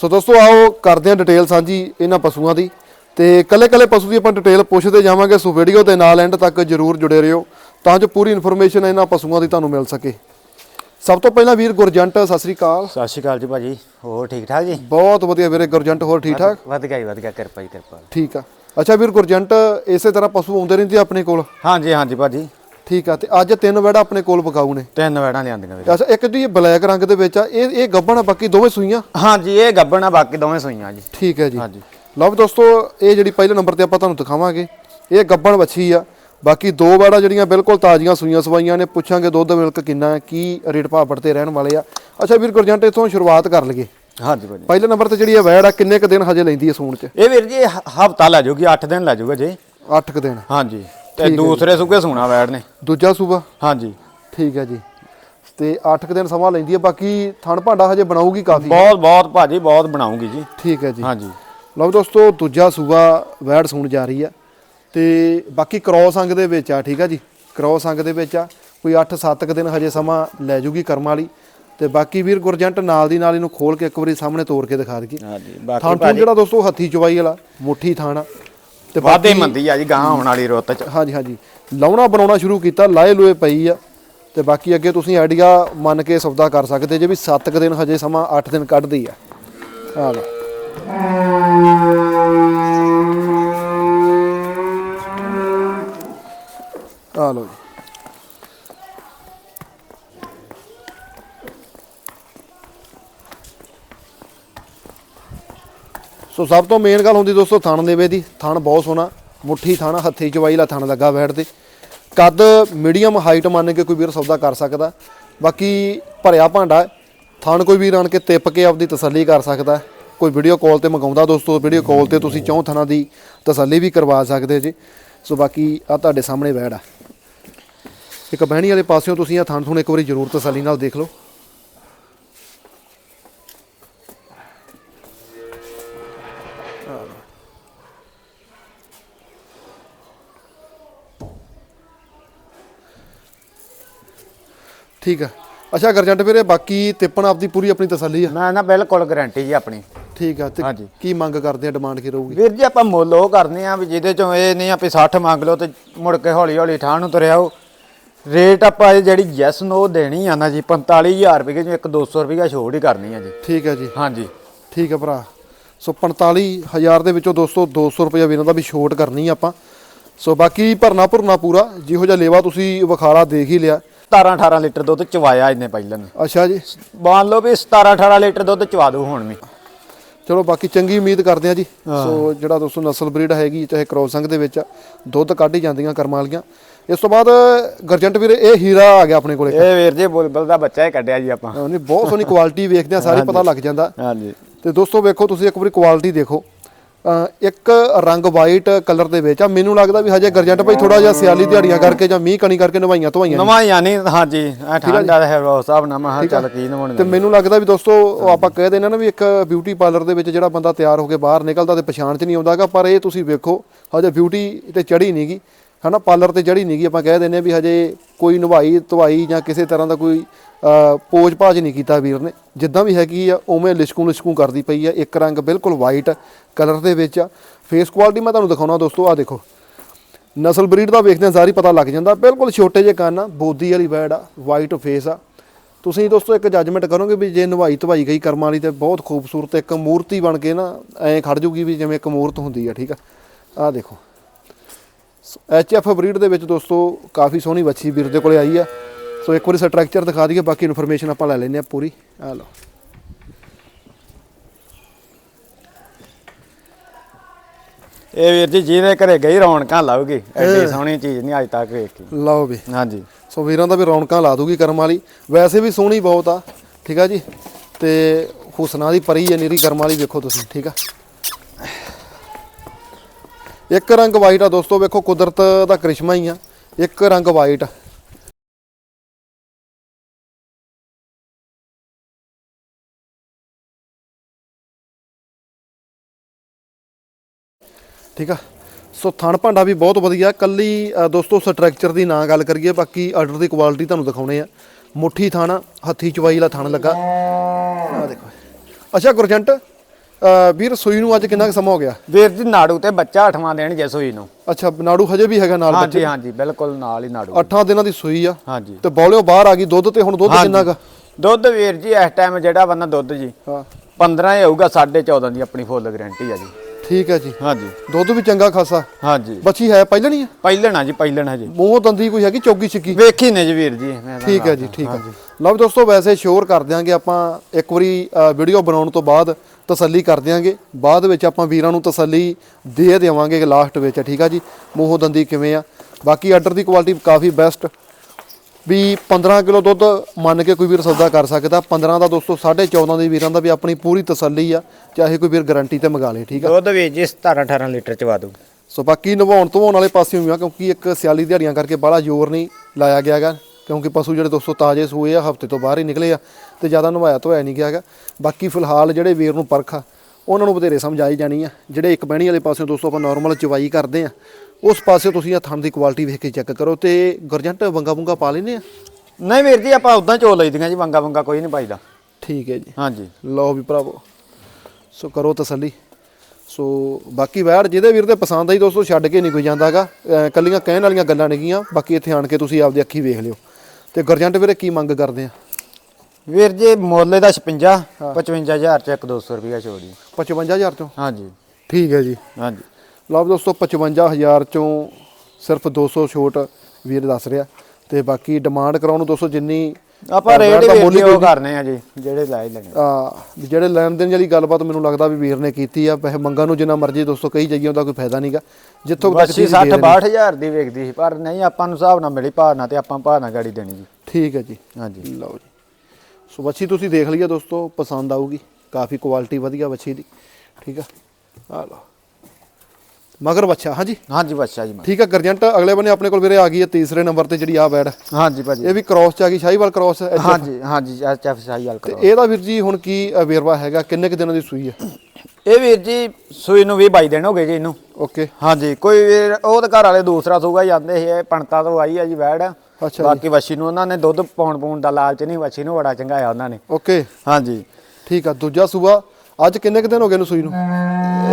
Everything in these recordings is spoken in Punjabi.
ਸੋ ਦੋਸਤੋ ਆਓ ਕਰਦੇ ਹਾਂ ਡਿਟੇਲ ਸਾਂਝੀ ਇਹਨਾਂ ਪਸ਼ੂਆਂ ਦੀ। ਤੇ ਕੱਲੇ ਕੱਲੇ ਪਸ਼ੂ ਦੀ ਆਪਾਂ ਡਿਟੇਲ ਪੁੱਛਦੇ ਜਾਵਾਂਗੇ ਸੋ ਵੀਡੀਓ ਦੇ ਨਾਲ ਐਂਡ ਤੱਕ ਜਰੂਰ ਜੁੜੇ ਰਹੋ ਤਾਂ ਜੋ ਪੂਰੀ ਇਨਫੋਰਮੇਸ਼ਨ ਇਹਨਾਂ ਪਸ਼ੂਆਂ ਦੀ ਤੁਹਾਨੂੰ ਮਿਲ ਸਕੇ। ਸਭ ਤੋਂ ਪਹਿਲਾਂ ਵੀਰ ਗੁਰਜੰਟ ਸਤਿ ਸ੍ਰੀ ਅਕਾਲ। ਸਤਿ ਸ਼੍ਰੀ ਅਕਾਲ ਜੀ ਭਾਜੀ ਹੋਰ ਠੀਕ ਠਾਕ ਜੀ? ਬਹੁਤ ਵਧੀਆ ਵੀਰੇ ਗੁਰਜੰਟ ਹੋਰ ਠੀਕ ਠਾਕ? ਵਧ ਗਿਆ ਜੀ ਵਧ ਗਿਆ ਕਿਰਪਾ ਜੀ ਕਿਰਪਾ। ਠੀਕ ਆ। ਅੱਛਾ ਵੀਰ ਗੁਰਜੰਟ ਇਸੇ ਤਰ੍ਹਾਂ ਪਸ਼ੂ ਆਉਂਦੇ ਰਹਿੰਦੇ ਆਪਣੇ ਕੋਲ? ਹਾਂਜੀ ਹਾਂਜੀ ਭਾਜੀ। ਠੀਕ ਆ ਤੇ ਅੱਜ ਤਿੰਨ ਵੜਾ ਆਪਣੇ ਕੋਲ ਵਿਕਾਊ ਨੇ। ਤਿੰਨ ਵੈੜਾਂ ਲਿਆਂਦੀਆਂ ਵੀਰੇ। ਅੱਛਾ ਇੱਕ ਜੀ ਬਲੈਕ ਰੰਗ ਦੇ ਵਿੱਚ ਆ ਇਹ ਇਹ ਗੱਬਣ ਆ ਬਾਕੀ ਦੋਵੇਂ ਸੂਈਆਂ? ਹਾਂਜੀ ਇਹ ਗੱਬਣ ਆ ਬਾਕੀ ਦੋਵੇਂ ਸੂਈਆਂ ਜੀ। ਠੀਕ ਹੈ ਜੀ। ਹਾਂਜੀ। ਲਓ ਦੋਸਤੋ ਇਹ ਜਿਹੜੀ ਪਹਿਲੇ ਨੰਬਰ ਤੇ ਆਪਾਂ ਤੁਹਾਨੂੰ ਦਿਖਾਵਾਂਗੇ ਇਹ ਗੱਬਣ ਵੱਛੀ ਆ। ਬਾਕੀ ਦੋ ਵਾੜਾ ਜਿਹੜੀਆਂ ਬਿਲਕੁਲ ਤਾਜ਼ੀਆਂ ਸੂਈਆਂ ਸਵਾਈਆਂ ਨੇ ਪੁੱਛਾਂਗੇ ਦੁੱਧ ਮਿਲਕ ਕਿੰਨਾ ਕੀ ਰੇਟ ਭਾਅ ਤੇ ਰਹਿਣ ਵਾਲੇ ਆ। ਅੱਛਾ ਵੀਰ ਗੁਰਜੰਟ ਇਥੋਂ ਸ਼ੁਰੂਆਤ ਕਰ ਲਈਏ। ਹਾਂਜੀ ਭਾਜੀ ਪਹਿਲੇ ਨੰਬਰ ਤੇ ਜਿਹੜੀ ਇਹ ਵੈੜ ਆ ਕਿੰਨੇ ਕ ਦਿਨ ਹਜੇ ਲੈਂਦੀ ਹੈ ਸੂਣ ਚ? ਇਹ ਵੀਰ ਜੀ ਹਫਤਾ ਲੈ ਜਾਊਗੀ 8 ਦਿਨ ਲੈ ਜਾਊਗਾ ਜੀ। 8 ਕ ਦਿਨ। ਹਾਂਜੀ। ਤੇ ਦੂਸਰੇ ਸੁੱਕੇ ਸੂਣਾ ਵੈੜ ਨੇ। ਦੂਜਾ ਸੂਬਾ? ਹਾਂਜੀ। ਠੀਕ ਹੈ ਜੀ। ਤੇ 8 ਕ ਦਿਨ ਸਮਾਂ ਲੈਂਦੀ ਹੈ ਬਾਕੀ ਥਣ ਭਾਂਡਾ ਹਜੇ ਬਣਾਊਗੀ ਕਾਫੀ। ਬਹੁਤ ਬਹੁਤ ਭਾਜੀ ਬਹੁਤ ਬਣਾਉਂਗੀ ਜੀ। ਠੀਕ ਹੈ ਜੀ। ਹਾਂਜੀ। ਲਓ ਵੀ ਦੋਸਤੋ ਦੂਜਾ ਸੂਬਾ ਵੈੜ ਸੂਣ ਜਾ ਰਹੀ ਆ। ਤੇ ਬਾਕੀ ਕ੍ਰੋਸ ਅੰਗ ਦੇ ਵਿੱਚ ਆ ਠੀਕ ਆ ਜੀ। ਕ੍ਰੋਸ ਅੰਗ ਦੇ ਵਿੱਚ ਆ। ਕੋਈ 8-7 ਕ ਦਿਨ ਹਜੇ ਸਮਾਂ ਲੈ ਜੂਗੀ ਕਰਮ ਵਾਲੀ। ਤੇ ਬਾਕੀ ਵੀਰ ਗੁਰਜੰਟ ਨਾਲ ਦੀ ਨਾਲ ਇਹਨੂੰ ਖੋਲ ਕੇ ਇੱਕ ਵਾਰੀ ਸਾਹਮਣੇ ਤੋੜ ਕੇ ਦਿਖਾ ਦਈਏ। ਹਾਂਜੀ ਬਾਕੀ ਥੂਣ ਜਿਹੜਾ ਦੋਸਤੋ ਹੱਥੀ ਚਵਾਈ ਵਾਲਾ ਮੁੱਠੀ ਥਾਣਾ। ਤੇ ਵਾਦੇ ਮੰਦੀ ਆ ਜੀ ਗਾਂ ਆਉਣ ਵਾਲੀ ਰੁੱਤ ਚ। ਹਾਂਜੀ ਹਾਂਜੀ। ਲਾਉਣਾ ਬਣਾਉਣਾ ਸ਼ੁਰੂ ਕੀਤਾ ਲਾਏ ਲੋਏ ਪਈ ਆ। ਤੇ ਬਾਕੀ ਅੱਗੇ ਤੁਸੀਂ ਆਈਡੀਆ ਮੰਨ ਕੇ ਸੌਦਾ ਕਰ ਸਕਦੇ ਜੇ ਵੀ 7 ਕ ਦਿਨ ਹਜੇ ਸਮਾਂ 8 ਦਿਨ ਕੱਢਦੀ ਆ। ਆ ਲਓ। ਆ ਲਓ ਜੀ। ਸੋ ਸਭ ਤੋਂ ਮੇਨ ਗੱਲ ਹੁੰਦੀ ਦੋਸਤੋ ਥਣ ਦੇਵੇ ਦੀ। ਥਣ ਬਹੁਤ ਸੋਹਣਾ, ਮੁੱਠੀ ਥਣ, ਹੱਥੀ ਚਵਾਈ ਲਾ ਥਣ ਲੱਗਾ ਬੈਠ ਤੇ। ਕੱਦ ਮੀਡੀਅਮ ਹਾਈਟ ਮੰਨ ਕੇ ਕੋਈ ਵੀਰ ਸੌਦਾ ਕਰ ਸਕਦਾ। ਬਾਕੀ ਭਰਿਆ ਭਾਂਡਾ, ਥਣ ਕੋਈ ਵੀਰ ਆਣ ਕੇ ਤਿੱਪ ਕੇ ਆਪਦੀ ਤਸੱਲੀ ਕਰ ਸਕਦਾ। ਕੋਈ ਵੀਡੀਓ ਕਾਲ ਤੇ ਮੰਗਾਉਂਦਾ ਦੋਸਤੋ ਵੀਡੀਓ ਕਾਲ ਤੇ ਤੁਸੀਂ ਚੌਂ ਥਣਾਂ ਦੀ ਤਸੱਲੀ ਵੀ ਕਰਵਾ ਸਕਦੇ ਜੀ। ਸੋ ਬਾਕੀ ਆ ਤੁਹਾਡੇ ਸਾਹਮਣੇ ਬੈੜ ਆ। ਇੱਕ ਬਹਿਣੀ ਵਾਲੇ ਪਾਸਿਓਂ ਤੁਸੀਂ ਆ ਥਣ ਥੁਣ ਇੱਕ ਵਾਰੀ ਜ਼ਰੂਰ ਤਸੱਲੀ ਨਾਲ ਦੇਖ ਲਓ। ਠੀਕ ਆ। ਅੱਛਾ ਗਰਜੰਟ ਵੀਰੇ ਬਾਕੀ ਤਿੱਪਣ ਆਪਦੀ ਪੂਰੀ ਆਪਣੀ ਤਸੱਲੀ ਆ। ਨਾ ਨਾ ਬਿਲਕੁਲ ਗਾਰੰਟੀ ਜੀ ਆਪਣੀ। ਠੀਕ ਆ ਤੇ ਹਾਂਜੀ। ਕੀ ਮੰਗ ਕਰਦੇ ਆ ਡਿਮਾਂਡ ਕੀ ਰਹੂਗੀ? ਵੀਰ ਜੀ ਆਪਾਂ ਮੁੱਲ ਉਹ ਕਰਨੇ ਆ ਵੀ ਜਿਹਦੇ ਚੋਂ ਇਹ ਨਹੀਂ ਆ ਵੀ 60 ਮੰਗ ਲਓ ਤੇ ਮੁੜ ਕੇ ਹੌਲੀ ਹੌਲੀ ਠਾਹ ਨੂੰ ਤੁਰਿਆ ਆਓ। ਰੇਟ ਆਪਾਂ ਇਹ ਜਿਹੜੀ ਯੈਸ ਨੋ ਦੇਣੀ ਆ ਨਾ ਜੀ 45000 ਰੁਪਏ ਚ ਇੱਕ 200 ਰੁਪਏ ਛੋੜ ਹੀ ਕਰਨੀ ਆ ਜੀ। ਠੀਕ ਹੈ ਜੀ। ਹਾਂਜੀ। ਠੀਕ ਹੈ ਭਰਾ। ਸੋ 45000 ਦੇ ਵਿੱਚੋਂ ਦੋਸਤੋ 200 ਰੁਪਏ ਵੀਰਾਂ ਦਾ ਵੀ ਛੋਟ ਕਰਨੀ ਆ ਆਪਾਂ। ਸੋ ਬਾਕੀ ਭਰਨਾ ਭਰਨਾ ਪੂਰਾ ਜਿਹੋ ਜਿਹਾ ਲੇਵਾ ਤੁਸੀਂ ਵਿਖਾਲਾ ਦੇਖ ਹੀ ਲਿਆ। 17 18 ਲੀਟਰ ਦੁੱਧ ਚਵਾਇਆ ਇਹਨੇ ਪਹਿਲਾਂ ਅੱਛਾ ਜੀ। ਮੰਨ ਲਓ ਵੀ 17 18 ਲੀਟਰ ਦੁੱਧ ਚਵਾ ਦੂ ਹੁਣ ਵੀ। ਚਲੋ ਬਾਕੀ ਚੰਗੀ ਉਮੀਦ ਕਰਦੇ ਆ ਜੀ। ਸੋ ਜਿਹੜਾ ਦੋਸਤੋ ਨਸਲ ਬਰੀਡ ਹੈਗੀ ਚਾਹੇ ਕ੍ਰੋਸਿੰਗ ਦੇ ਵਿੱਚ ਦੁੱਧ ਕੱਢ ਹੀ ਜਾਂਦੀਆਂ ਕਰਮ ਵਾਲੀਆਂ। ਇਸ ਤੋਂ ਬਾਅਦ ਗਰਜੰਟ ਵੀਰੇ ਇਹ ਹੀਰਾ ਆ ਗਿਆ ਆਪਣੇ ਕੋਲੇ। ਇਹ ਵੀਰ ਜੀ ਬੁਲਬੁਲ ਦਾ ਬੱਚਾ ਹੀ ਕੱਢਿਆ ਜੀ ਆਪਾਂ। ਨਹੀਂ ਬਹੁਤ ਸੋਹਣੀ ਕੁਆਲਿਟੀ ਵੇਖਦੇ ਆ ਸਾਰੇ ਪਤਾ ਲੱਗ ਜਾਂਦਾ। ਹਾਂਜੀ। ਤੇ ਦੋਸਤੋ ਵੇਖੋ ਤੁਸੀਂ ਇੱਕ ਵਾਰੀ ਕੁਆਲਿਟੀ ਦੇਖੋ। ਇੱਕ ਰੰਗ ਵਾਈਟ ਕਲਰ ਦੇ ਵਿੱਚ ਆ ਮੈਨੂੰ ਲੱਗਦਾ ਵੀ ਹਜੇ ਗਰਜੰਟ ਭਾਈ ਥੋੜਾ ਜਿਹਾ ਸਿਆਲੀ ਦਿਹਾੜੀਆਂ ਕਰਕੇ ਜਾਂ ਮੀਂਹ ਕਣੀ ਕਰਕੇ ਨਵਾਈਆਂ ਧਵਾਈਆਂ ਨੇ। ਨਵਾਂ ਯਾਨੀ ਹਾਂਜੀ ਆ ਠੰਡਾ ਹੈ ਉਹ ਸਾਹਿਬ ਨਾ ਮੈਂ ਕਿਹਾ ਚੱਲ ਕੀ ਨਵਾਉਣ ਤੇ ਮੈਨੂੰ ਲੱਗਦਾ ਵੀ ਦੋਸਤੋ ਆਪਾਂ ਕਹਿ ਦਿੰਦੇ ਨਾ ਵੀ ਇੱਕ ਬਿਊਟੀ ਪਾਰਲਰ ਦੇ ਵਿੱਚ ਜਿਹੜਾ ਬੰਦਾ ਤਿਆਰ ਹੋ ਕੇ ਬਾਹਰ ਨਿਕਲਦਾ ਤੇ ਪਛਾਣ ਚ ਨਹੀਂ ਆਉਂਦਾਗਾ ਪਰ ਇਹ ਤੁਸੀਂ ਵੇਖੋ ਹਜੇ ਬਿਊਟੀ ਤੇ ਚੜੀ ਨਹੀਂਗੀ ਹਨਾ ਪਾਰਲਰ ਤੇ ਚੜੀ ਨਹੀਂਗੀ ਆਪਾਂ ਕਹਿ ਦਿੰਦੇ ਆ ਵੀ ਹਜੇ ਕੋਈ ਨਵਾਈ ਧਵਾਈ ਜਾਂ ਕਿਸੇ ਤਰ੍ਹਾਂ ਦਾ ਕੋਈ ਅਹ, ਪੋਜ ਭਾਜ ਨਹੀਂ ਕੀਤਾ ਵੀਰ ਨੇ। ਜਿੱਦਾਂ ਵੀ ਹੈਗੀ ਆ ਉਵੇਂ ਲਿਸ਼ਕੂ ਲਿਸ਼ਕੂ ਕਰਦੀ ਪਈ ਆ ਇੱਕ ਰੰਗ ਬਿਲਕੁਲ ਵਾਈਟ ਕਲਰ ਦੇ ਵਿੱਚ ਆ। ਫੇਸ ਕੁਆਲਿਟੀ ਮੈਂ ਤੁਹਾਨੂੰ ਦਿਖਾਉਣਾ ਦੋਸਤੋ ਆ ਦੇਖੋ। ਨਸਲ ਬਰੀਡ ਦਾ ਵੇਖਦੇ ਆ ਸਾਰੀ ਪਤਾ ਲੱਗ ਜਾਂਦਾ। ਬਿਲਕੁਲ ਛੋਟੇ ਜਿਹੇ ਕੰਨ ਆ ਬੋਦੀ ਵਾਲੀ ਬੈਡ ਆ ਵਾਈਟ ਫੇਸ ਆ। ਤੁਸੀਂ ਦੋਸਤੋ ਇੱਕ ਜੱਜਮੈਂਟ ਕਰੋਗੇ ਵੀ ਜੇ ਨਵਾਈ ਧਵਾਈ ਗਈ ਕਰਮਾਂ ਵਾਲੀ ਤੇ ਬਹੁਤ ਖੂਬਸੂਰਤ ਇੱਕ ਮੂਰਤੀ ਬਣ ਕੇ ਨਾ ਐਂ ਖੜ ਜੂਗੀ ਵੀ ਜਿਵੇਂ ਇੱਕ ਮੂਰਤ ਹੁੰਦੀ ਆ ਠੀਕ ਆ? ਆਹ ਦੇਖੋ। ਐਚ ਐਫ ਬਰੀਡ ਦੇ ਵਿੱਚ ਦੋਸਤੋ ਕਾਫੀ ਸੋਹਣੀ ਵੱਛੀ ਵੀਰ ਦੇ ਕੋਲੇ ਆਈ ਆ। ਸੋ ਇੱਕ ਵਾਰੀ ਸਟਰਕਚਰ ਦਿਖਾ ਦਈਏ ਬਾਕੀ ਇਨਫੋਰਮੇਸ਼ਨ ਆਪਾਂ ਲੈ ਲੈਂਦੇ ਆ ਪੂਰੀ। ਆ ਲਓ। ਇਹ ਵੀਰ ਜੀ ਜਿਹਦੇ ਘਰੇ ਗਈ ਰੌਣਕਾਂ ਲਾਉਗੀ ਐਡੀ ਸੋਹਣੀ ਚੀਜ਼ ਨਹੀਂ ਅੱਜ ਤੱਕ ਵੇਖੀ। ਲਓ ਵੀ। ਹਾਂਜੀ। ਸੋ ਵੀਰਾਂ ਦਾ ਵੀ ਰੌਣਕਾਂ ਲਾ ਦੂਗੀ ਕਰਮ ਵਾਲੀ। ਵੈਸੇ ਵੀ ਸੋਹਣੀ ਬਹੁਤ ਆ ਠੀਕ ਆ ਜੀ? ਤੇ ਹੁਸਨਾ ਦੀ ਪਰੀ ਹੈ ਨੀਰੀ ਕਰਮ ਵਾਲੀ ਵੇਖੋ ਤੁਸੀਂ ਠੀਕ ਆ? ਇੱਕ ਰੰਗ ਵਾਈਟ ਆ ਦੋਸਤੋ, ਵੇਖੋ ਕੁਦਰਤ ਦਾ ਕਰਿਸ਼ਮਾ ਹੀ ਆ। ਇੱਕ ਰੰਗ ਵਾਈਟ ਠੀਕ ਆ? ਸੋ ਥਣ ਭਾਂਡਾ ਵੀ ਬਹੁਤ ਵਧੀਆ। ਕੱਲੀ ਦੋਸਤੋ ਸਟਰਕਚਰ ਦੀ ਨਾ ਗੱਲ ਕਰੀਏ, ਬਾਕੀ ਆਰਡਰ ਦੀ ਕੁਆਲਿਟੀ ਤੁਹਾਨੂੰ ਦਿਖਾਉਣੇ ਆ। ਮੁੱਠੀ ਥਣ ਹੱਥੀ ਚਵਾਈ ਵਾਲਾ ਥਣ ਲੱਗਾ। ਆ ਦੇਖੋ। ਅੱਛਾ, ਗੁਰਜੰਟ ਵੀਰ ਸੂਈ ਨੂੰ ਅੱਜ ਕਿੰਨਾ ਕੁ ਸਮਾਂ ਹੋ ਗਿਆ? ਵੀਰ ਜੀ ਨਾੜੂ ਤੇ ਬੱਚਾ ਅਠਵਾਂ ਦੇਣ ਜੇ ਸੂਈ ਨੂੰ। ਅੱਛਾ ਨਾੜੂ ਹਜੇ ਵੀ ਹੈਗਾ ਨਾਲ ਹਾਂਜੀ ਹਾਂਜੀ ਬਿਲਕੁਲ ਨਾਲ ਹੀ ਨਾੜੂ। ਅੱਠਾਂ ਦਿਨਾਂ ਦੀ ਸੂਈ ਆ। ਹਾਂਜੀ। ਤੇ ਬੌਲਿਓ ਬਾਹਰ ਆ ਗਈ ਦੁੱਧ ਤੇ ਹੁਣ ਦੁੱਧ ਕਿੰਨਾ ਗਾ ਦੁੱਧ ਵੀਰ ਜੀ ਇਸ ਟਾਈਮ ਜਿਹੜਾ ਬੰਨਾ ਦੁੱਧ ਜੀ ਹਾਂ। 15 ਹੀ ਹੋਊਗਾ 14.5 ਦੀ ਆਪਣੀ ਫੁੱਲ ਗਾਰੰਟੀ ਆ ਜੀ। ਠੀਕ ਹੈ ਜੀ। ਹਾਂਜੀ। ਦੁੱਧ ਵੀ ਚੰਗਾ ਖਾਸਾ। ਹਾਂਜੀ। ਬੱਚੀ ਹੈ ਪਹਿਲਣੀ ਆ? ਪਹਿਲਣ ਜੀ ਪਹਿਲਣ ਜੀ ਮੂੰਹ ਦੰਦੀ ਕੋਈ ਹੈਗੀ ਚੌਗੀ ਛਿੱਕੀ? ਵੇਖੀ ਨੇ ਜੀ ਵੀਰ ਜੀ ਠੀਕ ਹੈ ਜੀ ਠੀਕ ਹੈ ਲਓ ਦੋਸਤੋ ਵੈਸੇ ਸ਼ੋਰ ਕਰ ਦਿਆਂਗੇ ਆਪਾਂ ਇੱਕ ਵਾਰੀ ਵੀਡੀਓ ਬਣਾਉਣ ਤੋਂ ਬਾਅਦ ਤਸੱਲੀ ਕਰ ਦਿਆਂਗੇ। ਬਾਅਦ ਵਿੱਚ ਆਪਾਂ ਵੀਰਾਂ ਨੂੰ ਤਸੱਲੀ ਦੇ ਦੇਵਾਂਗੇ ਲਾਸਟ ਵਿੱਚ। ਠੀਕ ਆ ਜੀ? ਮੂੰਹੋਂ ਦੰਦੀ ਕਿਵੇਂ ਆ? ਬਾਕੀ ਆਰਡਰ ਦੀ ਕੁਆਲਿਟੀ ਕਾਫੀ ਬੈਸਟ ਵੀ 15 ਕਿਲੋ ਦੁੱਧ ਮੰਨ ਕੇ ਕੋਈ ਵੀਰ ਸੌਦਾ ਕਰ ਸਕਦਾ। 15 ਦਾ ਦੋਸਤੋ 14.5 ਦੀ ਵੀਰਾਂ ਦਾ ਵੀ ਆਪਣੀ ਪੂਰੀ ਤਸੱਲੀ ਆ। ਚਾਹੇ ਕੋਈ ਵੀਰ ਗਾਰੰਟੀ ਤੇ ਮੰਗਾ ਲੇ ਠੀਕ ਆ? ਦੁੱਧ ਵੀਰ ਜੀ 17 18 ਲੀਟਰ ਚਵਾ ਦੂ ਸੋ ਬਾਕੀ ਨਵਾਉਣ ਧਵਾਉਣ ਵਾਲੇ ਪਾਸਿਓਂ ਵੀ ਆ ਕਿਉਂਕਿ ਇੱਕ ਸਿਆਲੀ ਦਿਹਾੜੀਆਂ ਕਰਕੇ ਬਾਹਲਾ ਜ਼ੋਰ ਨਹੀਂ ਲਾਇਆ ਗਿਆਗਾ ਕਿਉਂਕਿ ਪਸ਼ੂ ਜਿਹੜੇ ਦੋਸਤੋ ਤਾਜ਼ੇ ਸੂਏ ਆ ਹਫ਼ਤੇ ਤੋਂ ਬਾਹਰ ਹੀ ਨਿਕਲੇ ਆ ਤੇ ਜ਼ਿਆਦਾ ਨਵਾਇਆ ਧੋਇਆ ਨਹੀਂ ਗਿਆਗਾ ਬਾਕੀ ਫਿਲਹਾਲ ਜਿਹੜੇ ਵੀਰ ਨੂੰ ਪਰਖ ਆ ਉਹਨਾਂ ਨੂੰ ਬਥੇਰੇ ਸਮਝਾਈ ਜਾਣੀ ਆ। ਜਿਹੜੇ ਇੱਕ ਬਹਿਣੀ ਵਾਲੇ ਪਾਸਿਓਂ ਦੋਸਤੋ ਆਪਾਂ ਨਾਰਮਲ ਚਵਾਈ ਕਰਦੇ ਆ ਉਸ ਪਾਸੇ ਤੁਸੀਂ ਆ ਥਣ ਦੀ ਕੁਆਲਿਟੀ ਵੇਖ ਕੇ ਚੈੱਕ ਕਰੋ ਤੇ ਗਰਜੰਟ ਵੰਗਾ ਵੰਗਾ ਪਾ ਲੈਨੇ ਆ? ਨਹੀਂ ਵੀਰ ਜੀ ਆਪਾਂ ਉਦਾਂ ਚੋ ਲਈਦੀਆਂ ਜੀ ਵੰਗਾ ਵੰਗਾ ਕੋਈ ਨਹੀਂ ਪਾਈਦਾ। ਠੀਕ ਹੈ ਜੀ। ਹਾਂਜੀ। ਲਓ ਵੀ ਭਰਾਵੋ ਸੋ ਕਰੋ ਤਸੱਲੀ। ਸੋ ਬਾਕੀ ਵੈਰ ਜਿਹਦੇ ਵੀਰ ਦੇ ਪਸੰਦ ਆਈ ਦੋਸਤੋ ਛੱਡ ਕੇ ਨਹੀਂ ਕੋਈ ਜਾਂਦਾਗਾ ਕੱਲੀਆਂ ਕਹਿਣ ਵਾਲੀਆਂ ਗੱਲਾਂ ਨੇਗੀਆਂ ਬਾਕੀ ਇੱਥੇ ਆਣ ਕੇ ਤੁਸੀਂ ਆਪਦੀ ਅੱਖੀ ਵੇਖ ਲਿਓ। ਤੇ ਗਰਜੰਟ ਵੀਰੇ ਕੀ ਮੰਗ ਕਰਦੇ ਆ? ਵੀਰ ਜੀ ਮੁੱਲ ਦਾ 56 55000 ਚ ਇੱਕ 200 ਰੁਪਿਆ ਛੋੜੀ 55000 ਚੋਂ? ਹਾਂਜੀ। ਠੀਕ ਹੈ ਜੀ। ਹਾਂਜੀ। ਲਓ ਦੋਸਤੋ 55000 ਚੋਂ ਸਿਰਫ 200 ਛੋਟ ਵੀਰ ਦੱਸ ਰਿਹਾ ਤੇ ਬਾਕੀ ਡਿਮਾਂਡ ਕਰਾਉਣ ਨੂੰ ਦੋਸਤੋ ਜਿੰਨੀ ਆਪਾਂ ਰੇਟ ਹੀ ਕੋਈ ਕਰਨੇ ਆ ਜੀ ਜਿਹੜੇ ਲਾਏ ਲੈਣੇ ਆ। ਜਿਹੜੇ ਲੈਣ ਦੇਣ ਵਾਲੀ ਗੱਲਬਾਤ ਮੈਨੂੰ ਲੱਗਦਾ ਵੀ ਵੀਰ ਨੇ ਕੀਤੀ ਆ ਪੈਸੇ ਮੰਗਾਂ ਨੂੰ ਜਿੰਨਾ ਮਰਜ਼ੀ ਦੋਸਤੋ ਕਹੀ ਜਾਈਏ ਉਹਦਾ ਕੋਈ ਫਾਇਦਾ ਨਹੀਂਗਾ ਜਿੱਥੋਂ ਤੱਕ ਬੱਸੀ ਚੀਜ਼ 60 ਦੇ ਦੇਣੀ। 62000 ਦੀ ਵੇਚਦੀ ਸੀ ਪਰ ਨਹੀਂ ਆਪਾਂ ਨੂੰ ਹਿਸਾਬ ਨਾਲ ਮਿਲੀ ਭਾਅ ਨਾਲ ਤੇ ਆਪਾਂ ਭਾਅ ਨਾਲ ਗਾੜੀ ਦੇਣੀ ਜੀ। ਠੀਕ ਹੈ ਜੀ। ਹਾਂਜੀ। ਲਓ ਜੀ। ਸੋ ਬੱਚੀ ਤੁਸੀਂ ਦੇਖ ਲਈਆ ਦੋਸਤੋ ਪਸੰਦ ਆਊਗੀ ਕਾਫੀ ਕੁਆਲਿਟੀ ਵਧੀਆ ਬੱਚੀ ਦੀ। ਠੀਕ ਆ? ਆ ਲਓ। ਮਗਰ ਬੱਚਾ ਹਾਂਜੀ? ਹਾਂਜੀ ਬੱਚਾ ਜੀ ਮੈਂ ਠੀਕ ਆ ਗਰਜੰਟ ਅਗਲੇ ਬੰਨੇ ਆਪਣੇ ਕੋਲ ਵੀਰੇ ਆ ਗਈ ਹੈ ਤੀਸਰੇ ਨੰਬਰ ਤੇ ਜਿਹੜੀ ਆ ਬੈਡ ਹਾਂਜੀ ਭਾਜੀ। ਇਹ ਵੀ ਕ੍ਰਾਸ ਚ ਆ ਗਈ ਸ਼ਾਹੀਵਾਲ ਕ੍ਰਾਸ ਹਾਂਜੀ ਹਾਂਜੀ ਐਚ ਐਫ ਸਾਈ ਹਾਲ ਤੇ ਕਰੋ ਇਹਦਾ ਵੀਰ ਜੀ ਹੁਣ ਕੀ ਵੇਰਵਾ ਹੈਗਾ ਕਿੰਨੇ ਕੁ ਦਿਨਾਂ ਦੀ ਸੂਈ ਹੈ? ਇਹ ਵੀਰ ਜੀ ਸੂਈ ਨੂੰ ਵੀ 22 ਦਿਨ ਹੋ ਗਏ ਜੀ ਇਹਨੂੰ। ਓਕੇ। ਹਾਂਜੀ ਕੋਈ ਵੀਰ ਉਹ ਤਾਂ ਘਰ ਵਾਲੇ ਦੂਸਰਾ ਸੂਗਾ ਜਾਂਦੇ ਇਹ ਪਣਤਾ ਤੋਂ ਆਈ ਆ ਜੀ ਵੈੜ ਬਾਕੀ ਵੱਛੀ ਨੂੰ ਉਹਨਾਂ ਨੇ ਦੁੱਧ ਪਾਉਣ ਪਾਉਣ ਦਾ ਲਾਲਚ ਨਹੀਂ ਵੱਛੀ ਨੂੰ ਬੜਾ ਚੰਗਾਇਆ ਉਹਨਾਂ ਨੇ। ਓਕੇ। ਹਾਂਜੀ। ਠੀਕ ਆ ਦੂਜਾ ਸੂਆ ਅੱਜ ਕਿੰਨੇ ਕੁ ਦਿਨ ਹੋ ਗਏ ਨੂੰ ਸੂਈ ਨੂੰ?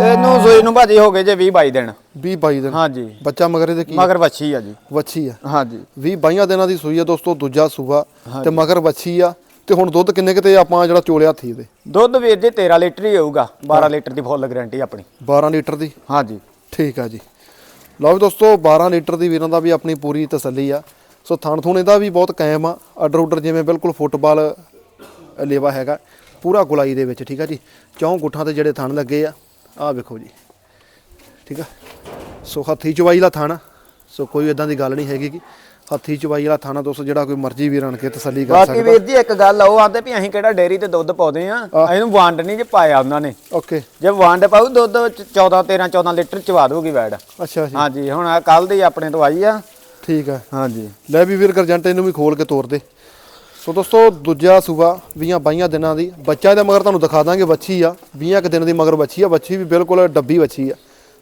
ਇਹਨੂੰ ਸੂਈ ਨੂੰ ਭਾਜੀ ਹੋ ਗਏ ਜੇ 20 22 ਦਿਨ। 20 22 ਦਿਨ। ਹਾਂਜੀ। ਬੱਚਾ ਮਗਰ ਇਹਦੇ ਕੀ? ਮਗਰ ਵੱਛੀ ਆ ਜੀ। ਵੱਛੀ ਆ। ਹਾਂਜੀ। 20 22 ਦਿਨਾਂ ਦੀ ਸੂਈ ਆ ਦੋਸਤੋ ਦੂਜਾ ਸੂਆ ਤੇ ਮਗਰ ਵੱਛੀ ਆ ਤੇ ਹੁਣ ਦੁੱਧ ਕਿੰਨੇ ਕਿਤੇ ਆਪਾਂ ਜਿਹੜਾ ਚੋਲਿਆ ਥੀ ਦੇ ਦੁੱਧ ਵੀਰ ਜੀ 13 ਲੀਟਰ ਹੀ ਹੋਊਗਾ 12 ਲੀਟਰ ਦੀ ਫੁੱਲ ਗਾਰੰਟੀ ਆਪਣੀ। 12 ਲੀਟਰ ਦੀ? ਹਾਂਜੀ। ਠੀਕ ਆ ਜੀ। ਲਓ ਵੀ ਦੋਸਤੋ 12 ਲੀਟਰ ਦੀ ਵੀਰਾਂ ਦਾ ਵੀ ਆਪਣੀ ਪੂਰੀ ਤਸੱਲੀ ਆ। ਸੋ ਥਣ ਥੁਣ ਇਹਦਾ ਵੀ ਬਹੁਤ ਕਾਇਮ ਆ। ਆਰਡਰ ਆਰਡਰ ਜਿਵੇਂ ਬਿਲਕੁਲ ਫੁੱਟਬਾਲ ਲੇਵਾ ਹੈਗਾ। ਪੂਰਾ ਗੁਲਾਈ ਦੇ ਵਿੱਚ ਠੀਕ ਆ ਜੀ? ਚੌਂ ਗੁੱਠਾਂ ਤੇ ਜਿਹੜੇ ਥਣ ਲੱਗੇ ਆ ਆਹ ਵੇਖੋ ਜੀ। ਠੀਕ ਆ? ਸੋ ਹੱਥੀ ਚਵਾਈ ਦਾ ਥਣ ਸੋ ਕੋਈ ਇਦਾਂ ਦੀ ਗੱਲ ਨਹੀਂ ਹੈਗੀ ਕਿ ਹੱਥੀ ਚਵਾਈ ਵਾਲਾ ਥਾਣਾ ਦੋਸਤੋ ਜਿਹੜਾ ਕੋਈ ਮਰਜ਼ੀ ਵੀਰ ਆਣ ਕੇ ਤਸੱਲੀ ਕਰ ਬਾਕੀ ਸਕਦਾ। ਵੀਰ ਜੀ ਇੱਕ ਗੱਲ ਆ, ਉਹ ਆਂਦੇ ਵੀ ਅਸੀਂ ਕਿਹੜਾ ਡੇਅਰੀ ਤੇ ਦੁੱਧ ਪਾਉਂਦੇ ਆ ਇਹਨੂੰ ਵੰਡ ਨਹੀਂ ਜੇ ਪਾਇਆ ਉਹਨਾਂ ਨੇ। ਓਕੇ। ਜੇ ਵੰਡ ਪਾਉ ਦੁੱਧ ਵਿੱਚ 14 13 14 ਲੀਟਰ ਚਵਾ ਦੂਗੀ ਵੈੜ ਅੱਛਾ ਜੀ। ਹਾਂਜੀ ਹੁਣ ਆ ਕੱਲ ਦੀ ਆਪਣੇ ਤੋਂ ਆਈ ਆ। ਠੀਕ ਆ। ਹਾਂਜੀ। ਲੈ ਵੀ ਵੀਰ ਗਰਜੰਟ ਇਹਨੂੰ ਵੀ ਖੋਲ ਕੇ ਤੋਰ ਦੇ। ਸੋ ਦੋਸਤੋ ਦੂਜਾ ਸੂਆ 20 22 ਦਿਨਾਂ ਦੀ। ਬੱਚਾ ਇਹਦਾ ਮਗਰ ਤੁਹਾਨੂੰ ਦਿਖਾ ਦਾਂਗੇ ਬੱਚੀ ਆ। 20 ਕੁ ਦਿਨ ਦੀ ਮਗਰ ਬੱਚੀ ਆ। ਬੱਚੀ ਵੀ ਬਿਲਕੁਲ ਡੱਬੀ ਬੱਚੀ ਆ।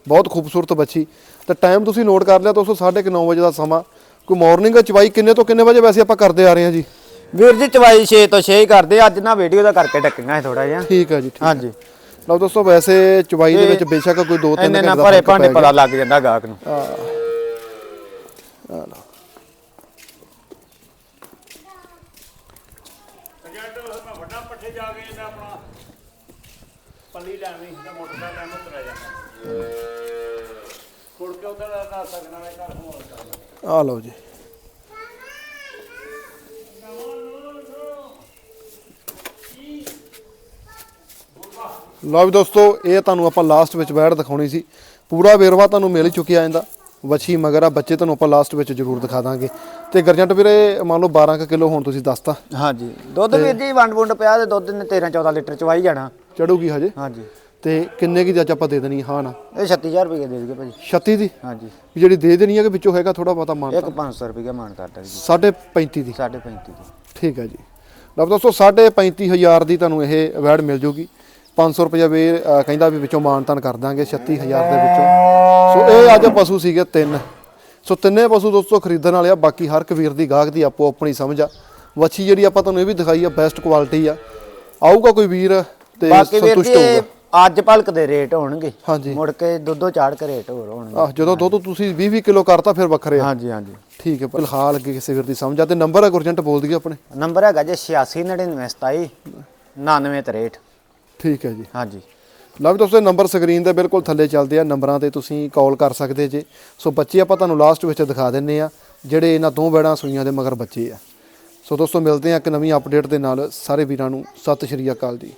ਬਹੁਤ ਖੂਬਸੂਰਤ ਬੱਚੀ ਤੇ ਟਾਈਮ ਤੁਸੀਂ ਨੋਟ ਕਰ ਲਿਆ ਦੋਸਤੋ 9:30 ਵਜੇ ਦਾ ਸਮਾਂ। ਕੋਈ ਮਾਰਨਿੰਗ ਚਵਾਈ ਕਿੰਨੇ ਤੋਂ ਕਿੰਨੇ ਵਜੇ ਵੈਸੇ ਆਪਾਂ ਕਰਦੇ ਆ ਰਹੇ ਹਾਂ ਜੀ? ਵੀਰ ਜੀ ਚਵਾਈ 6 ਤੋਂ 6 ਹੀ ਕਰਦੇ ਅੱਜ ਨਾ ਵੀਡੀਓ ਦਾ ਕਰਕੇ ਟੱਕੀਆਂ ਥੋੜਾ ਜਿਹਾ। ਠੀਕ ਆ ਜੀ ਠੀਕ ਹਾਂਜੀ। ਲਓ ਦੋਸਤੋ ਵੈਸੇ ਚਵਾਈ ਦੇ ਵਿੱਚ ਬੇਸ਼ੱਕ ਕੋਈ 2-3 ਇੰਨੇ ਘੰਟੇ ਦਾ ਭਰੇ ਭਾਂਡੇ। ਪਤਾ ਲੱਗ ਜਾਂਦਾ ਗਾਹਕ ਨੂੰ। ਆ ਲਓ ਏਜੰਟ ਮੈਂ ਵੱਡਾ ਜਾ ਕੇ ਇਹਦਾ ਆਪਣਾ ਪੱਲੀ ਲੈਣੀ ਤੇ ਮੋਟਰਸਾਈਕਲ ਲੈਣ ਉਤਰ ਜਾਂਦਾ ਕੁੜ ਕੇ ਉਧਰ ਦਾ ਸਕਣਾ ਦੇ ਘਰ ਹੋਣ ਆ ਲਓ ਜੀ। ਲਓ ਵੀ ਦੋਸਤੋ, ਇਹ ਤੁਹਾਨੂੰ ਆਪਾਂ ਲਾਸਟ ਵਿੱਚ ਬੈਠ ਦਿਖਾਉਣੀ ਸੀ। ਪੂਰਾ ਵੇਰਵਾ ਤੁਹਾਨੂੰ ਮਿਲ ਚੁੱਕਿਆ ਇਹਦਾ। ਵੱਛੀ ਮਗਰ ਆ ਬੱਚੇ ਤੁਹਾਨੂੰ ਆਪਾਂ ਲਾਸਟ ਵਿੱਚ ਜ਼ਰੂਰ ਦਿਖਾ ਦਾਂਗੇ। ਤੇ ਗਰਜੰਟ ਵੀਰੇ ਮੰਨ ਲਓ 12 ਕਿਲੋ ਹੁਣ ਤੁਸੀਂ ਦੱਸਤਾ। ਹਾਂਜੀ। ਦੁੱਧ ਵੀਰ ਜੀ ਵੰਡ ਵੁੰਡ ਪਿਆ ਤੇ ਦੁੱਧ ਨੇ 13 14 ਲੀਟਰ ਚਵਾਈ ਜਾਣਾ। ਚੜੂਗੀ ਹਜੇ? ਹਾਂਜੀ। ਤੇ ਕਿੰਨੇ ਕੀ ਅੱਜ ਆਪਾਂ ਦੇ ਦੇਣੀ ਹਾਂ ਨਾ। ਇਹ 36000 ਰੁਪਏ ਦੇ ਦੇਗੇ ਭਾਜੀ। 36 ਦੀ? ਹਾਂਜੀ। ਜਿਹੜੀ ਦੇ ਦੇਣੀ ਹੈ ਕਿ ਵਿੱਚੋਂ ਹੈਗਾ ਥੋੜਾ ਬਹੁਤਾ ਮਾਨ ਇੱਕ 500 ਰੁਪਏ ਮਾਨ ਕਰਦਾ ਜੀ। 35 ਦੀ। 35 ਦੀ। ਠੀਕ ਹੈ ਜੀ। ਲਓ ਦੋਸਤੋ 35000 ਦੀ ਤੁਹਾਨੂੰ ਇਹ ਅਵਾਰਡ ਮਿਲ ਜੂਗੀ। 500 ਰੁਪਏ ਵੀ ਕਹਿੰਦਾ ਵੀ ਵਿੱਚੋਂ ਮਾਨਤਨ ਕਰ ਦਾਂਗੇ 36000 ਦੇ ਵਿੱਚੋਂ। ਸੋ ਇਹ ਅੱਜ ਪਸ਼ੂ ਸੀਗੇ ਤਿੰਨ। ਸੋ ਤਿੰਨੇ ਪਸ਼ੂ ਦੋਸਤੋ ਖਰੀਦਣ ਵਾਲੇ ਆ ਬਾਕੀ ਹਰ ਇੱਕ ਵੀਰ ਦੀ ਗਾਹਕ ਦੀ ਆਪੋ ਆਪਣੀ ਸਮਝ ਆ। ਵੱਛੀ ਜਿਹੜੀ ਆਪਾਂ ਤੁਹਾਨੂੰ ਇਹ ਵੀ ਦਿਖਾਈ ਆ ਬੈਸਟ ਕੁਆਲਿਟੀ ਆ। ਆਊਗਾ ਕੋਈ ਵੀਰ ਤੇ ਸੰਤੁਸ਼ਟ ਹੋਊਗਾ। ਅੱਜ ਭਲਕ ਦੇ ਰੇਟ ਹੋਣਗੇ। ਮੁੜ ਕੇ ਦੁੱਧੋ ਚਾੜ ਕੇ ਰੇਟ ਹੋਰ ਹੋਣਗੇ। ਆਹ ਜਦੋਂ ਦੁੱਧ ਤੁਸੀਂ 20 20 ਕਿਲੋ ਕਰਤਾ ਫਿਰ ਵੱਖਰੇ ਆ। ਹਾਂਜੀ ਹਾਂਜੀ। ਠੀਕ ਹੈ ਫਿਲਹਾਲ ਅੱਗੇ ਕਿਸੇ ਵੀਰ ਦੀ ਸਮਝ ਆ ਤੇ ਨੰਬਰ ਹੈ ਗੁਰਜੰਟ ਬੋਲ ਦਈਏ ਆਪਣੇ? ਨੰਬਰ ਹੈਗਾ ਜੀ 869927 9963 ਠੀਕ ਹੈ ਜੀ। ਹਾਂਜੀ। ਲਓ ਵੀ ਦੋਸਤੋ ਨੰਬਰ ਸਕਰੀਨ ਦੇ ਬਿਲਕੁਲ ਥੱਲੇ ਚੱਲਦੇ ਆ ਨੰਬਰਾਂ ਤੇ ਤੁਸੀਂ ਕਾਲ ਕਰ ਸਕਦੇ ਜੇ। ਸੋ ਬੱਚੇ ਆਪਾਂ ਤੁਹਾਨੂੰ ਲਾਸਟ ਵਿੱਚ ਦਿਖਾ ਦਿੰਨੇ ਆ ਜਿਹੜੇ ਇਹਨਾਂ ਦੋ ਬੈੜਾਂ ਸੂਈਆਂ ਦੇ ਮਗਰ ਬੱਚੇ ਆ। ਸੋ ਦੋਸਤੋ ਮਿਲਦੇ ਆ ਇੱਕ ਨਵੀਂ ਅਪਡੇਟ ਦੇ ਨਾਲ। ਸਾਰੇ ਵੀਰਾਂ ਨੂੰ ਸਤਿ ਸ਼੍ਰੀ ਅਕਾਲ ਜੀ।